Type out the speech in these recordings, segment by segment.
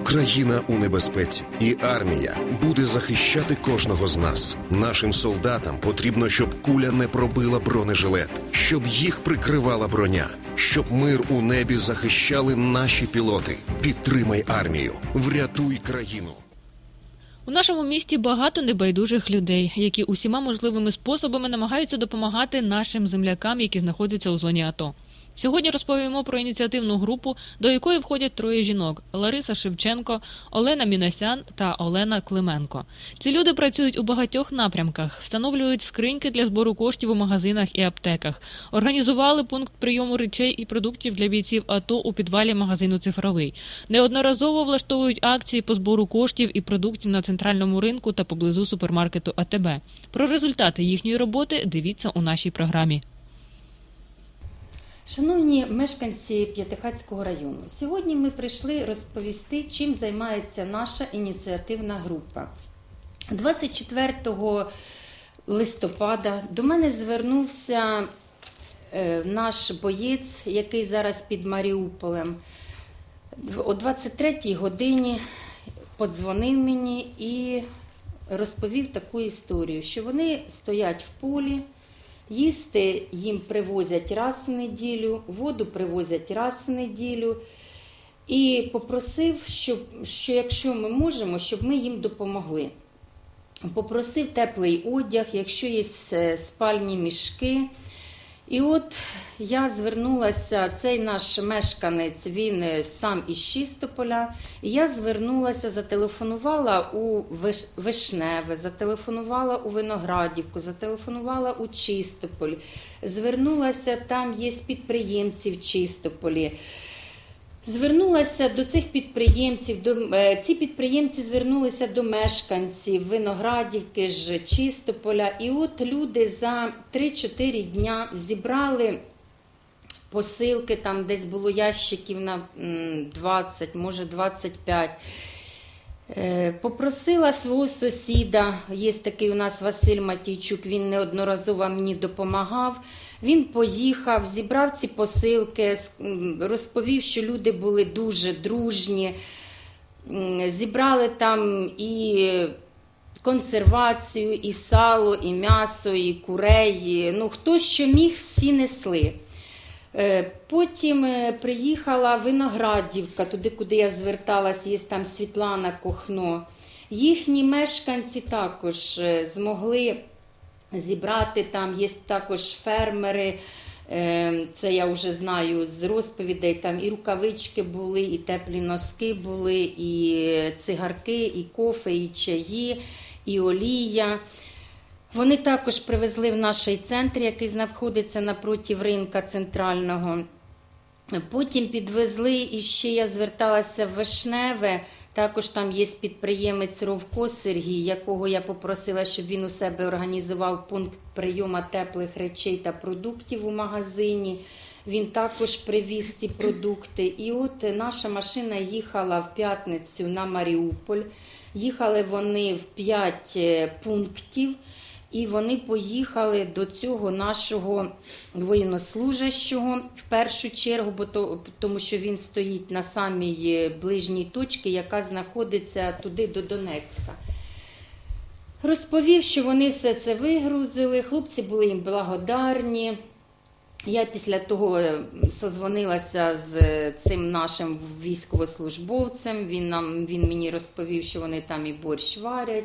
Україна у небезпеці, і армія буде захищати кожного з нас. Нашим солдатам потрібно, щоб куля не пробила бронежилет, щоб їх прикривала броня, щоб мир у небі захищали наші пілоти. Підтримай армію, врятуй країну. У нашому місті багато небайдужих людей, які усіма можливими способами намагаються допомагати нашим землякам, які знаходяться у зоні АТО. Сьогодні розповімо про ініціативну групу, до якої входять троє жінок: Лариса Шевченко, Олена Мінасян та Олена Клименко. Ці люди працюють у багатьох напрямках, встановлюють скриньки для збору коштів у магазинах і аптеках, організували пункт прийому речей і продуктів для бійців АТО у підвалі магазину Цифровий. Неодноразово влаштовують акції по збору коштів і продуктів на центральному ринку та поблизу супермаркету АТБ. Про результати їхньої роботи дивіться у нашій програмі. Шановні мешканці П'ятихатського району, сьогодні ми прийшли розповісти, чим займається наша ініціативна група. 24 листопада до мене звернувся е, наш боєць, який зараз під Маріуполем. О 23-й годині подзвонив мені і розповів таку історію, що вони стоять в полі. Їсти їм привозять раз в неділю, воду привозять раз в неділю. І попросив, щоб, що якщо ми можемо, щоб ми їм допомогли. Попросив теплий одяг, якщо є е, спальні мішки. І от я звернулася, цей наш мешканець, він е, сам із Чистополя. І я звернулася, зателефонувала у Вишневе, зателефонувала у Виноградівку, зателефонувала у Чистополь. Звернулася, там є підприємці в Чистополі. Звернулася до цих підприємців. До, е, ці підприємці звернулися до мешканців Виноградівки ж Чистополя. І от люди за 3-4 дня зібрали посилки, там десь було ящиків на 20, може 25. Е, Попросила свого сусіда, є такий у нас Василь Матійчук, він неодноразово мені допомагав. Він поїхав, зібрав ці посилки, розповів, що люди були дуже дружні. Зібрали там і консервацію, і сало, і м'ясо, і курей. Ну, хто що міг, всі несли. Е, Потім е, приїхала Виноградівка, туди, куди я зверталась, є там Світлана Кохно. Їхні мешканці також е, змогли зібрати там, є також фермери. е, Це я вже знаю з розповідей. Там і рукавички були, і теплі носки були, і цигарки, і кофе, і чаї, і олія. Вони також привезли в наш центр, який знаходиться напроти ринка центрального. Потім підвезли і ще я зверталася в Вишневе. Також там є підприємець Ровко Сергій, якого я попросила, щоб він у себе організував пункт прийому теплих речей та продуктів у магазині. Він також привіз ці продукти. І от наша машина їхала в п'ятницю на Маріуполь. Їхали вони в п'ять е, пунктів. І вони поїхали до цього нашого воєннослужащого в першу чергу, бо то, тому що він стоїть на самій е, ближній точці, яка знаходиться туди до Донецька. Розповів, що вони все це вигрузили, хлопці були їм благодарні. Я після того е, созвонилася з е, цим нашим військовослужбовцем. Він нам він мені розповів, що вони там і борщ варять,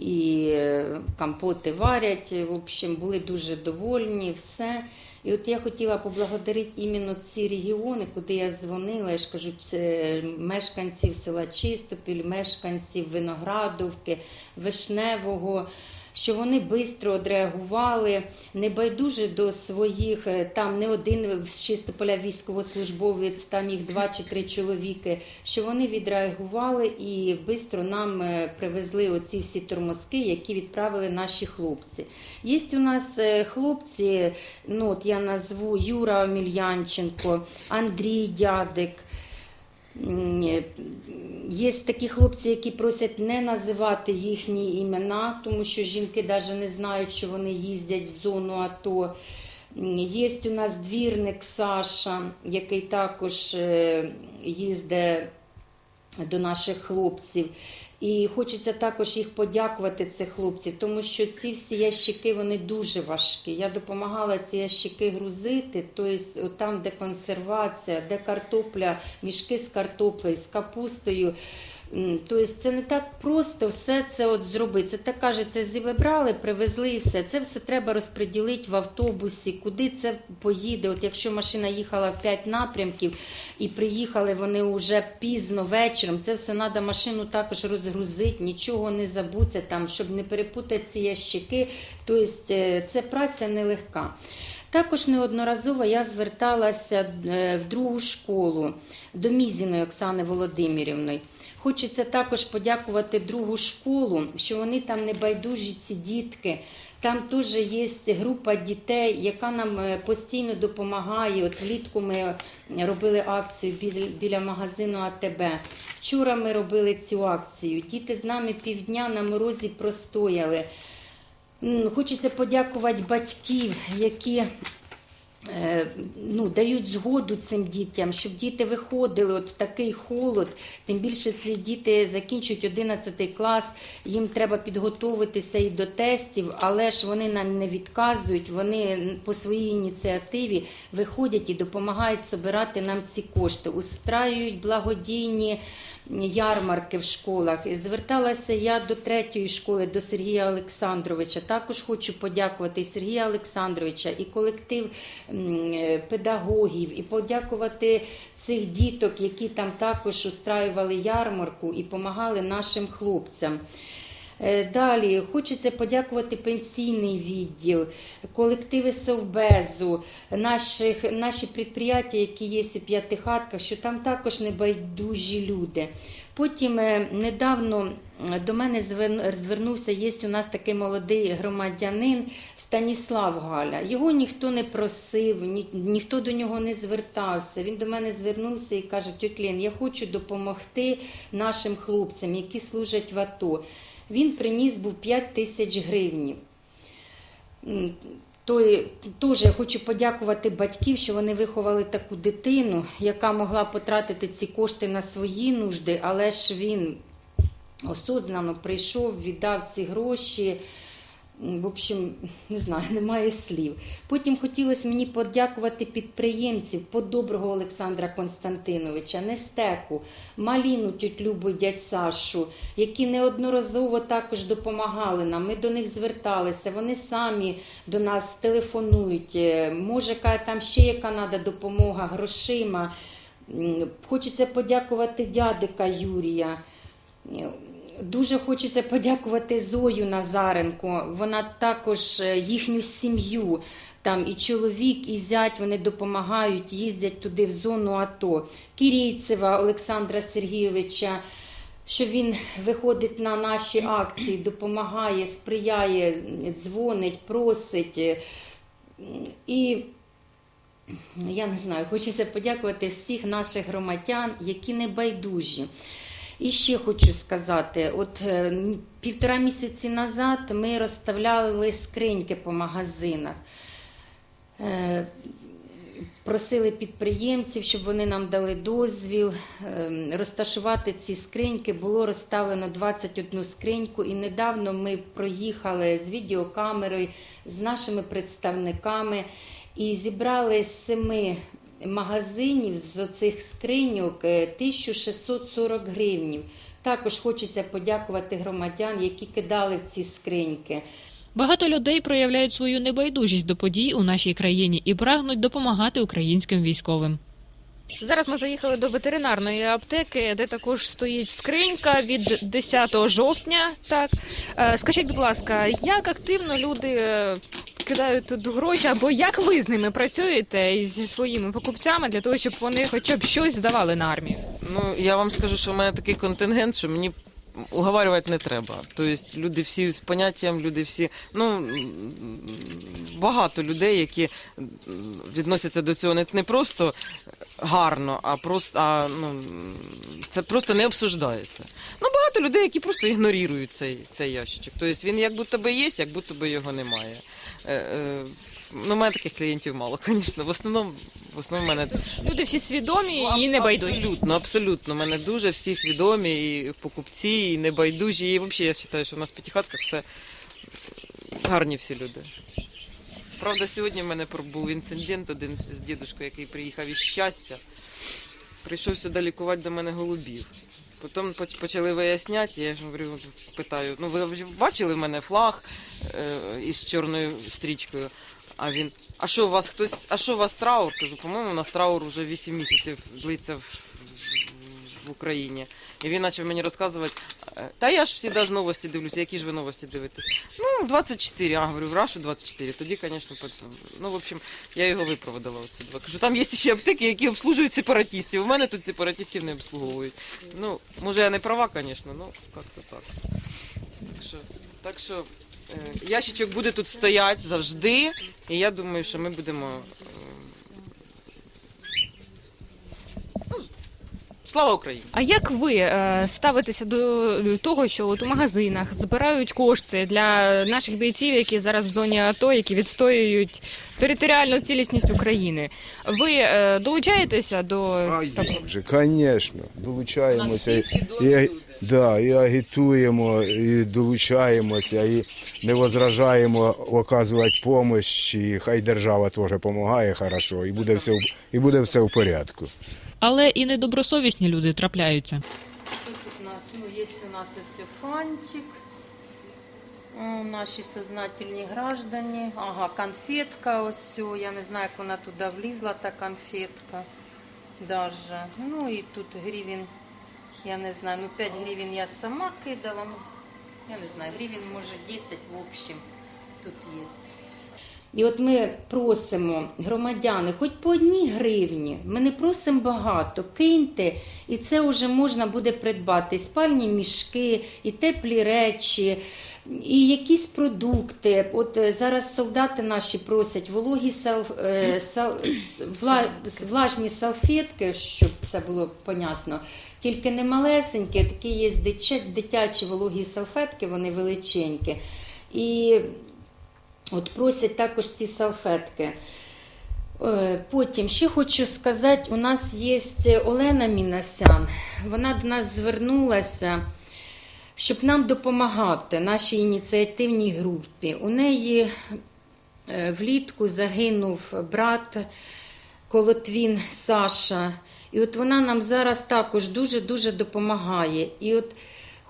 і е, компоти варять. В общем, були дуже довольні, все. І от я хотіла поблагодарити іменно ці регіони, куди я дзвонила. Я ж кажу, це мешканців села Чистопіль, мешканців Виноградовки, Вишневого. Що вони швидко відреагували, небайдуже до своїх, е, там не один з Чистополя військовослужбовець, там їх два чи три чоловіки, що вони відреагували і швидко нам е, привезли оці всі тормозки, які відправили наші хлопці. Є у нас е, хлопці, ну от я назву Юра Омельянченко, Андрій Дядик. М, Є такі хлопці, які просять не називати їхні імена, тому що жінки навіть не знають, що вони їздять в зону АТО. Є у нас двірник Саша, який також е, їздить до наших хлопців. І хочеться також їх подякувати, цих хлопців, тому що ці всі ящики вони дуже важкі. Я допомагала ці ящики грузити, тобто там, де консервація, де картопля, мішки з картоплею, з капустою. Тобто це не так просто все це от зробити. Це так кажеться, зібрали, привезли і все. Це все треба розподілити в автобусі, куди це поїде. От якщо машина їхала в 5 напрямків і приїхали вони вже пізно вечором, це все треба машину також розгрузити, нічого не забути там, щоб не перепутати ці ящики. Тобто це праця нелегка. Також неодноразово я зверталася е, в другу школу до Мізіної Оксани Володимирівної. Хочеться також подякувати другу школу, що вони там не байдужі ці дітки. Там теж є група дітей, яка нам е, постійно допомагає. От влітку ми робили акцію біля- магазину АТБ. Вчора ми робили цю акцію. Діти з нами півдня на морозі простояли. Хочеться подякувати батьків, які е, ну, дають згоду цим дітям, щоб діти виходили от в такий холод. Тим більше ці діти закінчують 11 клас, їм треба підготуватися і до тестів, але ж вони нам не відказують. Вони по своїй ініціативі виходять і допомагають збирати нам ці кошти, устраюють благодійні ярмарки в школах. Зверталася я до третьої школи, до Сергія Олександровича. Також хочу подякувати Сергія Олександровича, і колектив е, педагогів, і подякувати цих діток, які там також устраювали ярмарку і допомагали нашим хлопцям. Е, Далі хочеться подякувати пенсійний відділ, колективи Совбезу, наших, наші підприємства, які є у п'ятихатках, що там також небайдужі люди. Потім е, недавно е, до мене звернувся, є у нас такий молодий громадянин Станіслав Галя. Його ніхто не просив, ні, ніхто до нього не звертався. Він до мене звернувся і каже: Тьоть Лен, я хочу допомогти нашим хлопцям, які служать в АТО. Він приніс був 5 тисяч гривнів. Теж я хочу подякувати батьків, що вони виховали таку дитину, яка могла потратити ці кошти на свої нужди, але ж він осознано прийшов, віддав ці гроші. В общем, не знаю, немає слів. Потім хотілося мені подякувати підприємців подоброго Олександра Константиновича, Нестеку, Маліну тють дядь Сашу, які неодноразово також допомагали нам. Ми до них зверталися, вони самі до нас телефонують. Е, Може, там ще яка треба допомога грошима. Хочеться подякувати дядика Юрія. Дуже хочеться подякувати Зою Назаренко. Вона також е, їхню сім'ю. Там і чоловік, і зять вони допомагають, їздять туди в зону АТО. Кірійцева Олександра Сергійовича, що він виходить на наші акції, допомагає, сприяє, дзвонить, просить. Е, І я не знаю, хочеться подякувати всіх наших громадян, які не байдужі. І ще хочу сказати: от е, півтора місяці назад ми розставляли скриньки по магазинах. Е, Просили підприємців, щоб вони нам дали дозвіл е, розташувати ці скриньки. Було розставлено 21 скриньку, і недавно ми проїхали з відеокамерою з нашими представниками і зібрали з семи магазинів з цих скриньок е, 1640 гривнів. Також хочеться подякувати громадян, які кидали в ці скриньки. Багато людей проявляють свою небайдужість до подій у нашій країні і прагнуть допомагати українським військовим. Зараз ми заїхали до ветеринарної аптеки, де також стоїть скринька від 10 жовтня. Так Е, скажіть, будь ласка, як активно люди е, кидають тут гроші, або як ви з ними працюєте зі своїми покупцями для того, щоб вони хоча б щось здавали на армію? Ну, я вам скажу, що в мене такий контингент, що мені уговарювати не треба. Тобто люди всі з поняттям, люди всі, ну багато людей, які відносяться до цього не, просто гарно, а просто а, ну, це просто не обсуждається. Ну, багато людей, які просто ігнорують цей, цей ящичок. Тобто він як будто би є, як будто би його немає. Ну, у мене таких клієнтів мало, звісно. В основному, в основному мене Люди всі свідомі Ну, і небайдужі. Абсолютно, абсолютно. У мене дуже всі свідомі, і покупці, і небайдужі. І взагалі я вважаю, що в нас в п'ятихатках все гарні всі люди. Правда, сьогодні в мене був інцидент один з дідушкою, який приїхав із щастя. Прийшов сюди лікувати до мене голубів. Потім поч- почали виясняти, я ж говорю, питаю, ну ви вже бачили в мене флаг е, із чорною стрічкою? А він, а що у вас хтось, а що у вас траур? Кажу, по-моєму, у нас траур вже 8 місяців длиться в, в, Україні. І він почав мені розказувати, е, та я ж всі ж новості дивлюся, які ж ви новості дивитесь? Ну, 24, а говорю, в Рашу 24. Тоді, звісно. Ну, в общем, я його випроводила оці два. Кажу, там є ще аптеки, які обслужують сепаратистів. У мене тут сепаратистів не обслуговують. Ну, може, я не права, звісно, ну, як-то так. Так що, так що ящичок буде тут стояти завжди, і я думаю, що ми будемо. е, ну, Слава Україні! А як ви е, ставитеся до того, що от у магазинах збирають кошти для наших бійців, які зараз в зоні АТО, які відстоюють територіальну цілісність України? Ви е, долучаєтеся до А так, як же, звісно, долучаємося. І, да, і агітуємо, і долучаємося, і не возражаємо оказувати допомогу, і хай держава теж допомагає хорошо, і буде все, в- і буде все в порядку. Але і недобросовісні люди трапляються. Що тут у нас? Ну, є у нас ось фантик. Наші сознательні граждані. Ага, конфетка ось. Я не знаю, як вона туди влізла, та конфетка. Даже. Ну і тут гривень, я не знаю, ну 5 гривень я сама кидала. Ну, я не знаю, гривень може 10 в общем тут є. І от ми просимо громадяни, хоч по одній гривні, ми не просимо багато, киньте, і це вже можна буде придбати. І спальні мішки, і теплі речі, і якісь продукти. От е, зараз солдати наші просять вологі сал, е, сал, вла, влажні салфетки, щоб це було понятно. Тільки не малесенькі, такі є дитячі вологі салфетки, вони величенькі. І От просять також ці салфетки. Е, Потім ще хочу сказати, у нас є Олена Мінасян. Вона до нас звернулася, щоб нам допомагати нашій ініціативній групі. У неї е, влітку загинув брат Колотвін Саша. І от вона нам зараз також дуже-дуже допомагає. І от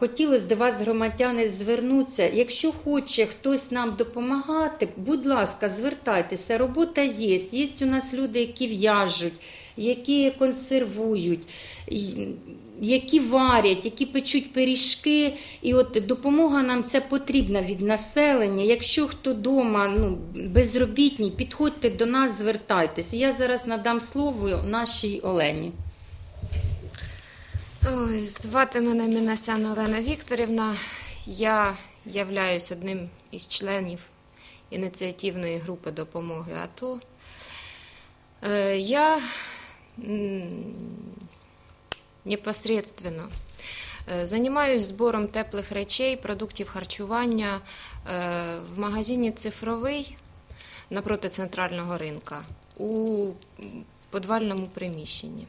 хотілося до вас, громадяни, звернутися. Якщо хоче хтось нам допомагати, будь ласка, звертайтеся, робота є. Є у нас люди, які в'яжуть, які консервують, які варять, які печуть пиріжки. І от допомога нам ця потрібна від населення. Якщо хто вдома ну, безробітні, підходьте до нас, звертайтеся. Я зараз надам слово нашій Олені. Ой, звати мене Мінасян Олена Вікторівна. Я являюсь одним із членів ініціативної групи допомоги АТО. Е, Я непосредственно е, займаюсь збором теплих речей, продуктів харчування е, в магазині Цифровий напроти центрального ринка у подвальному приміщенні.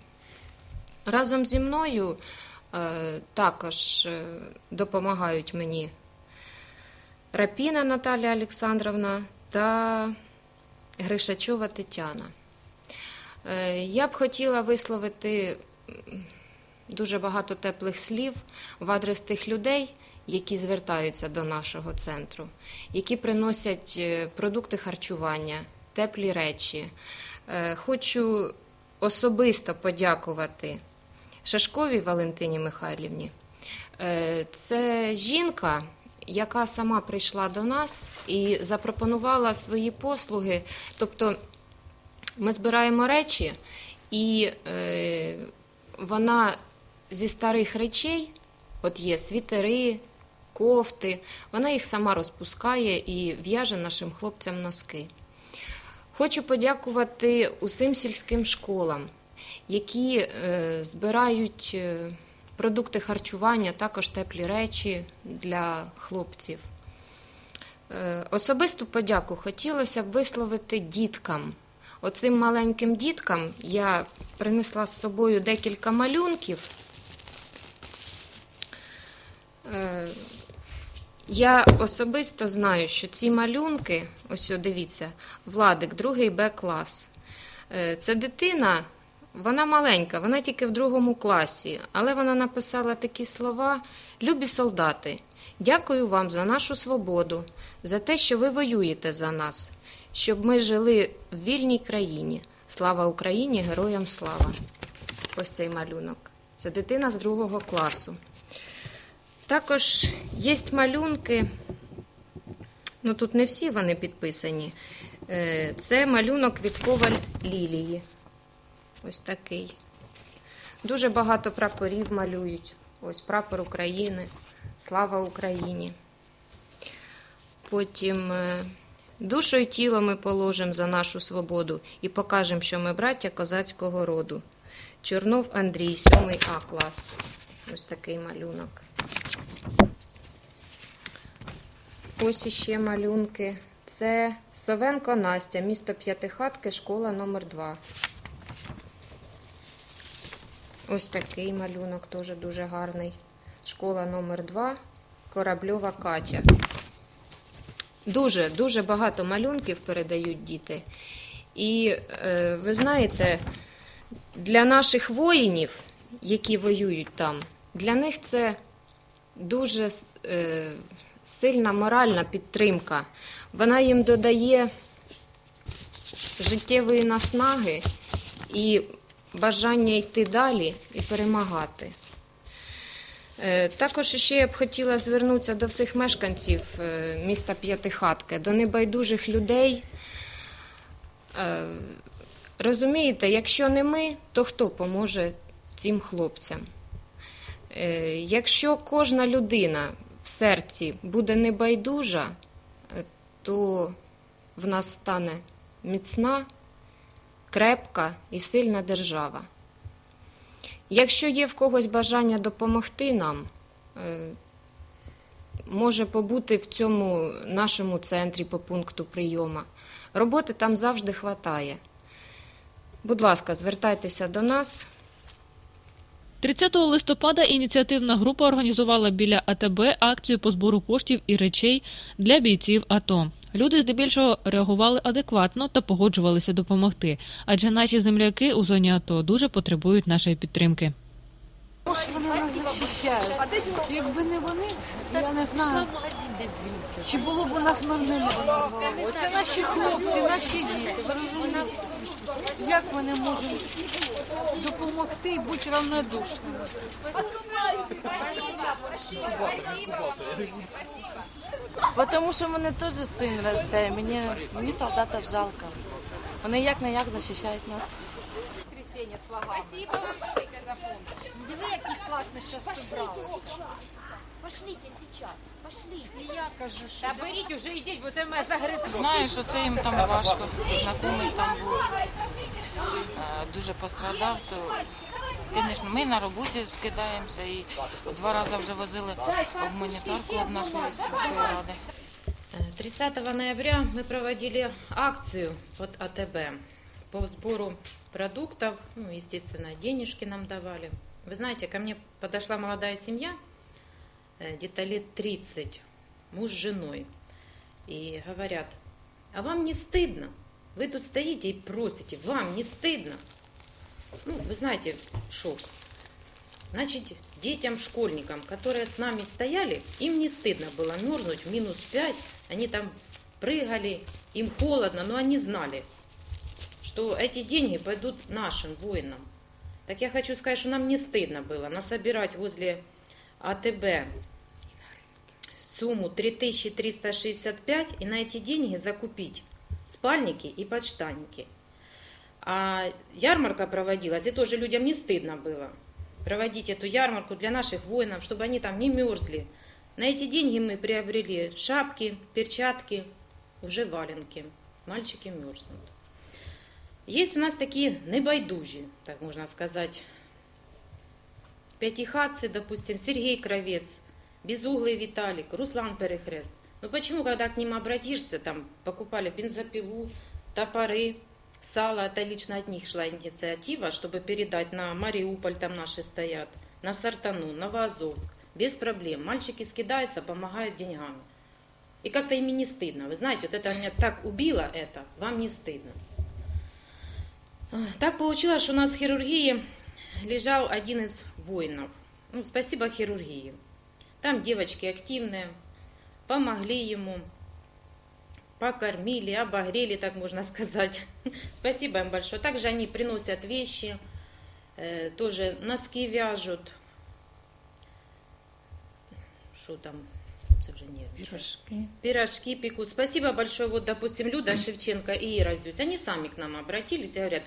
Разом зі мною е, також е, допомагають мені Рапіна Наталія Олександровна та Гришачова Тетяна. Е, я б хотіла висловити дуже багато теплих слів в адрес тих людей, які звертаються до нашого центру, які приносять продукти харчування, теплі речі. Хочу особисто подякувати Шашковій Валентині Михайлівні. Е, Це жінка, яка сама прийшла до нас і запропонувала свої послуги. Тобто ми збираємо речі, і е, вона зі старих речей, от є світери, кофти, вона їх сама розпускає і в'яже нашим хлопцям носки. Хочу подякувати усім сільським школам, які е, збирають е, продукти харчування, також теплі речі для хлопців. Е, Особисту подяку хотілося б висловити діткам. Оцим маленьким діткам я принесла з собою декілька малюнків. Я особисто знаю, що ці малюнки, ось дивіться, Владик, другий Б клас. Це дитина, вона маленька, вона тільки в другому класі, але вона написала такі слова: Любі солдати, дякую вам за нашу свободу, за те, що ви воюєте за нас, щоб ми жили в вільній країні. Слава Україні, героям слава! Ось цей малюнок. Це дитина з другого класу. Також є малюнки, ну тут не всі вони підписані. Е, Це малюнок від Коваль Лілії. Ось такий. Дуже багато прапорів малюють. Ось прапор України. Слава Україні. Потім е, душу і тіло ми положимо за нашу свободу і покажемо, що ми браття козацького роду. Чорнов Андрій, 7 А клас. Ось такий малюнок. Ось іще малюнки. Це Совенко Настя, місто П'ятихатки, школа номер 2 Ось такий малюнок теж дуже гарний. Школа номер 2 Корабльова Катя. Дуже, дуже багато малюнків передають діти. І е, ви знаєте, для наших воїнів, які воюють там, для них це дуже е, сильна моральна підтримка. Вона їм додає життєвої наснаги і бажання йти далі і перемагати. Е, Також ще я б хотіла звернутися до всіх мешканців е, міста П'ятихатки, до небайдужих людей. Е, Розумієте, якщо не ми, то хто поможе цим хлопцям? Якщо кожна людина в серці буде небайдужа, то в нас стане міцна, крепка і сильна держава. Якщо є в когось бажання допомогти нам, е, може побути в цьому нашому центрі по пункту прийому. Роботи там завжди хватає. Будь ласка, звертайтеся до нас. 30 листопада ініціативна група організувала біля АТБ акцію по збору коштів і речей для бійців АТО. Люди здебільшого реагували адекватно та погоджувалися допомогти, адже наші земляки у зоні АТО дуже потребують нашої підтримки. Вони нас захищають. Якби не вони, я не знаю, чи було б у нас мирне небо. Це наші хлопці, наші діти. Ви розумієте? Як ми не можемо допомогти і бути равнодушними? Тому що в мене теж син росте, мені, мені солдатів жалко. Вони як не як захищають нас. Диви, який класний зараз зібрали. Пошліть зараз, пошліть. І я кажу, що Та беріть уже йдіть, бо це мене загризе. Знаю, що це їм там важко. Знайомий там був е, дуже пострадав. То, звісно, ми на роботі скидаємося і два рази вже возили гуманітарку від нашої сільської ради. 30 ноября мы проводили акцию от АТБ по сбору продуктов, ну, естественно, денежки нам давали. Вы знаете, ко мне подошла молодая семья, э, где-то лет 30, муж с женой, и говорят, а вам не стыдно? Вы тут стоите и просите, вам не стыдно? Ну, вы знаете, шок. Значит, детям, школьникам, которые с нами стояли, им не стыдно было мерзнуть в минус 5. Они там прыгали, им холодно, но они знали, что эти деньги пойдут нашим воинам. Так я хочу сказать, что нам не стыдно было насобирать возле АТБ сумму 3365 и на эти деньги закупить спальники и подштанники. А ярмарка проводилась, и тоже людям не стыдно было проводить эту ярмарку для наших воинов, чтобы они там не мерзли. На эти деньги мы приобрели шапки, перчатки, уже валенки. Мальчики мерзнут. Есть у нас такие небайдужи, так можно сказать. Пятихатцы, допустим, Сергей Кровец, Безуглый Виталик, Руслан Перехрест. Ну почему, когда к ним обратишься, там покупали бензопилу, топоры, сало, это лично от них шла инициатива, чтобы передать на Мариуполь, там наши стоят, на Сартану, Новоазовск, без проблем. Мальчики скидаются, помогают деньгами. И как-то им не стыдно. Вы знаете, вот это меня так убило это, вам не стыдно. Так получилось, что у нас в хирургии лежал один из воинов. Ну, спасибо хирургии. Там девочки активные, помогли ему, покормили, обогрели, так можно сказать. Спасибо им большое. Также они приносят вещи, э, тоже носки вяжут. Что там? Пирожки. пирожки пекут. Спасибо большое, вот, допустим, Люда Шевченко и Ира Зюсь. Они сами к нам обратились и говорят,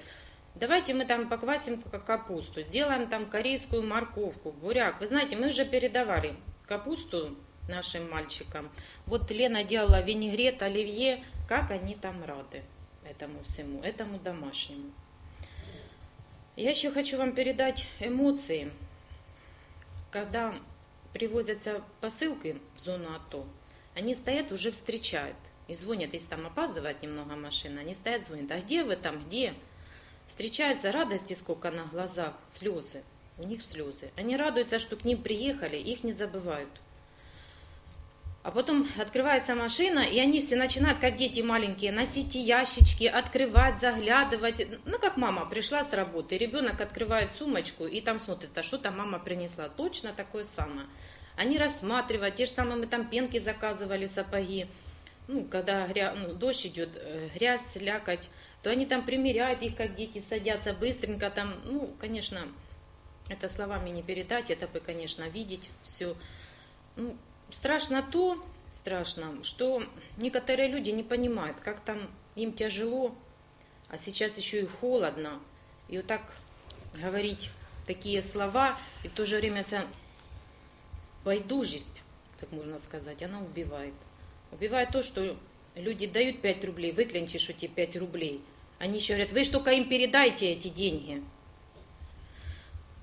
давайте мы там поквасим капусту, сделаем там корейскую морковку, буряк. Вы знаете, мы уже передавали капусту нашим мальчикам. Вот Лена делала винегрет, оливье, как они там рады этому всему, этому домашнему. Я еще хочу вам передать эмоции, когда привозятся посылки в зону АТО, они стоят, уже встречают. И звонят, если там опаздывает немного машина, они стоят, звонят, а где вы там, где? Встречается радости сколько на глазах, слезы, у них слезы. Они радуются, что к ним приехали, их не забывают. А потом открывается машина, и они все начинают, как дети маленькие, носить ящички, открывать, заглядывать. Ну, как мама пришла с работы, ребенок открывает сумочку и там смотрит, а что там мама принесла. Точно такое самое. Они рассматривают, те же самые мы там пенки заказывали, сапоги. Ну, когда гря... ну, дождь идет, э, грязь, слякоть, то они там примеряют их, как дети садятся быстренько там. Ну, конечно, это словами не передать, это бы, конечно, видеть все. Ну, страшно то, страшно, что некоторые люди не понимают, как там им тяжело, а сейчас еще и холодно. И вот так говорить такие слова, и в то же время эта байдужесть, так можно сказать, она убивает. Убивает то, что люди дают 5 рублей, выклянчишь эти 5 рублей. Они еще говорят, вы только им передайте эти деньги.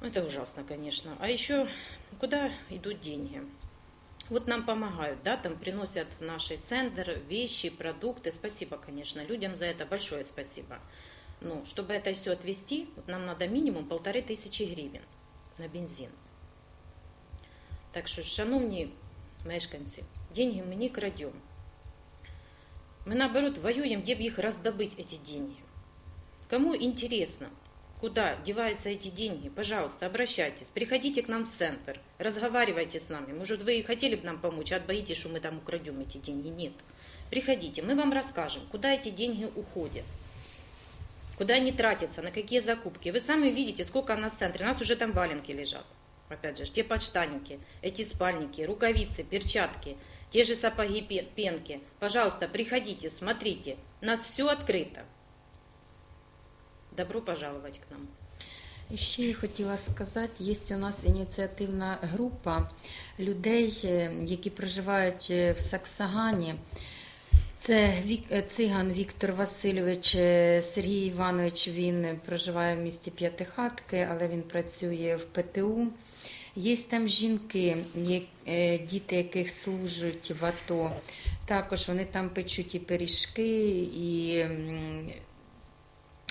Это ужасно, конечно. А еще куда идут деньги? Вот нам помогают, да, там приносят в наш центр вещи, продукты. Спасибо, конечно, людям за это большое спасибо. Но чтобы это все отвезти, вот нам надо минимум полторы тисячі гривень на бензин. Так що, шановні мешканці, деньги мы не крадем. Мы наоборот воюем, где бы их раздобыть, эти деньги. Кому интересно, Куда деваются эти деньги, пожалуйста, обращайтесь, приходите к нам в центр, разговаривайте с нами. Может, вы и хотели бы нам помочь, а боитесь, что мы там украдем эти деньги. Нет. Приходите, мы вам расскажем, куда эти деньги уходят, куда они тратятся, на какие закупки. Вы сами видите, сколько у нас в центре. У нас уже там валенки лежат. Опять же, те подштанники, эти спальники, рукавицы, перчатки, те же сапоги, пе- пенки. Пожалуйста, приходите, смотрите. У нас все открыто. Добро пожаловать к нам. Ще я хотіла сказати, є у нас ініціативна група людей, е, які проживають е, в Саксагані. Це е, циган Віктор Васильович, Сергій Іванович. Він проживає в місті П'ятихатки, але він працює в ПТУ. Є там жінки, діти, яких служать в АТО. Також вони там печуть і пиріжки, і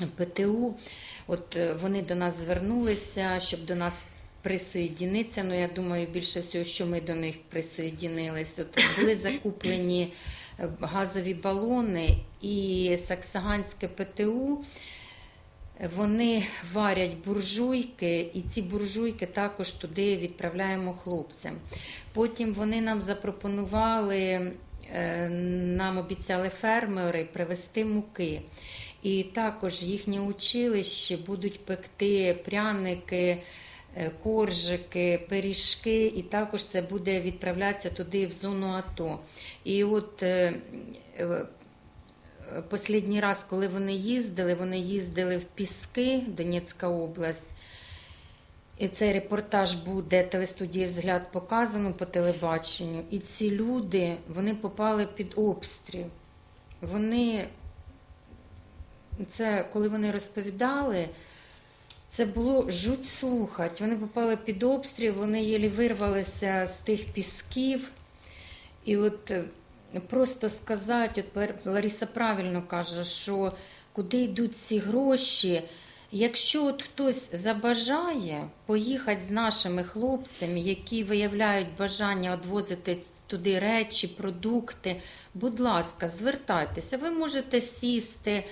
ПТУ. От е, вони до нас звернулися, щоб до нас присоєдинитися. Ну, я думаю, більше всього, що ми до них присоєдинилися. От були закуплені е, газові балони і Саксаганське ПТУ. Вони варять буржуйки, і ці буржуйки також туди відправляємо хлопцям. Потім вони нам запропонували, е, нам обіцяли фермери привезти муки. І також їхнє училище будуть пекти пряники, е, коржики, пиріжки, і також це буде відправлятися туди в зону АТО. І от е, е, Послідній раз, коли вони їздили, вони їздили в Піски, Донецька область. І цей репортаж буде телестудії взгляд показано по телебаченню. І ці люди вони попали під обстріл. Вони, це коли вони розповідали, це було жуть слухати. Вони попали під обстріл, вони єлі вирвалися з тих пісків. І от е, просто сказати, от Лариса правильно каже, що куди йдуть ці гроші. Якщо от хтось забажає поїхати з нашими хлопцями, які виявляють бажання відвозити туди речі, продукти, будь ласка, звертайтеся. Ви можете сісти,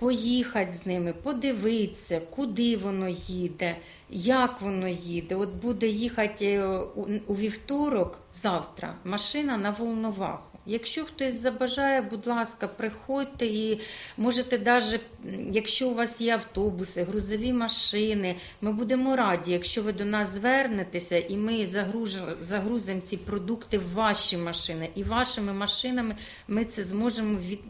поїхати з ними, подивитися, куди воно їде, як воно їде. От буде їхати е, у, вівторок, завтра, машина на Волноваху. Якщо хтось забажає, будь ласка, приходьте і можете навіть, якщо у вас є автобуси, грузові машини, ми будемо раді, якщо ви до нас звернетеся і ми загрузимо ці продукти в ваші машини. І вашими машинами ми це зможемо від,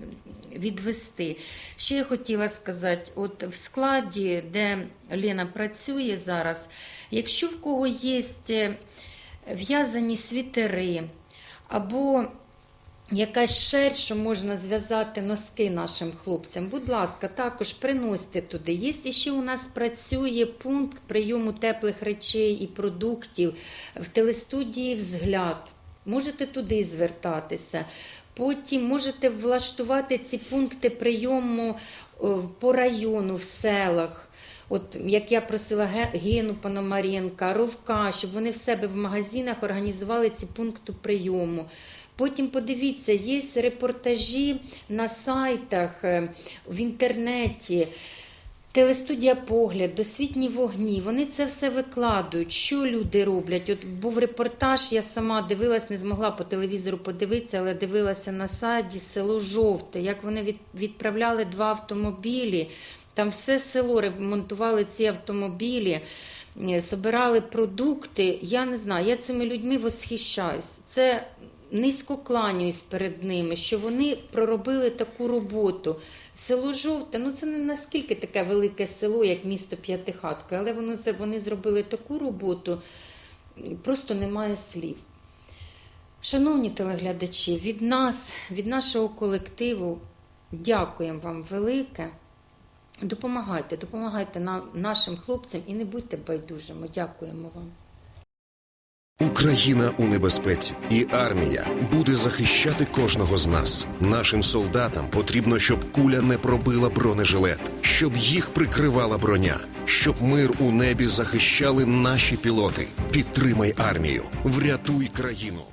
відвести. Ще я хотіла сказати: от в складі, де Лена працює зараз, якщо в кого є е, в'язані світери або якась шерсть, що можна зв'язати носки нашим хлопцям. Будь ласка, також приносьте туди. Є ще у нас працює пункт прийому теплих речей і продуктів в телестудії Взгляд. Можете туди звертатися. Потім можете влаштувати ці пункти прийому по району, в селах. От як я просила Ге- Гену Пономаренка, Ровка, щоб вони в себе в магазинах організували ці пункти прийому. Потім подивіться, є репортажі на сайтах, е, в інтернеті. Телестудія Погляд, досвітні вогні, вони це все викладають. Що люди роблять? От був репортаж, я сама дивилась, не змогла по телевізору подивитися, але дивилася на сайті село Жовте, як вони відправляли два автомобілі. Там все село ремонтували ці автомобілі, е, собирали продукти. Я не знаю, я цими людьми восхищаюсь. Це низько кланяюсь перед ними, що вони проробили таку роботу. Село Жовте, ну це не наскільки таке велике село, як місто П'ятихатка, але воно, вони зробили таку роботу, просто немає слів. Шановні телеглядачі, від нас, від нашого колективу, дякуємо вам велике. Допомагайте, допомагайте нам, нашим хлопцям і не будьте байдужими. Дякуємо вам. Україна у небезпеці, і армія буде захищати кожного з нас. Нашим солдатам потрібно, щоб куля не пробила бронежилет, щоб їх прикривала броня, щоб мир у небі захищали наші пілоти. Підтримай армію, врятуй країну.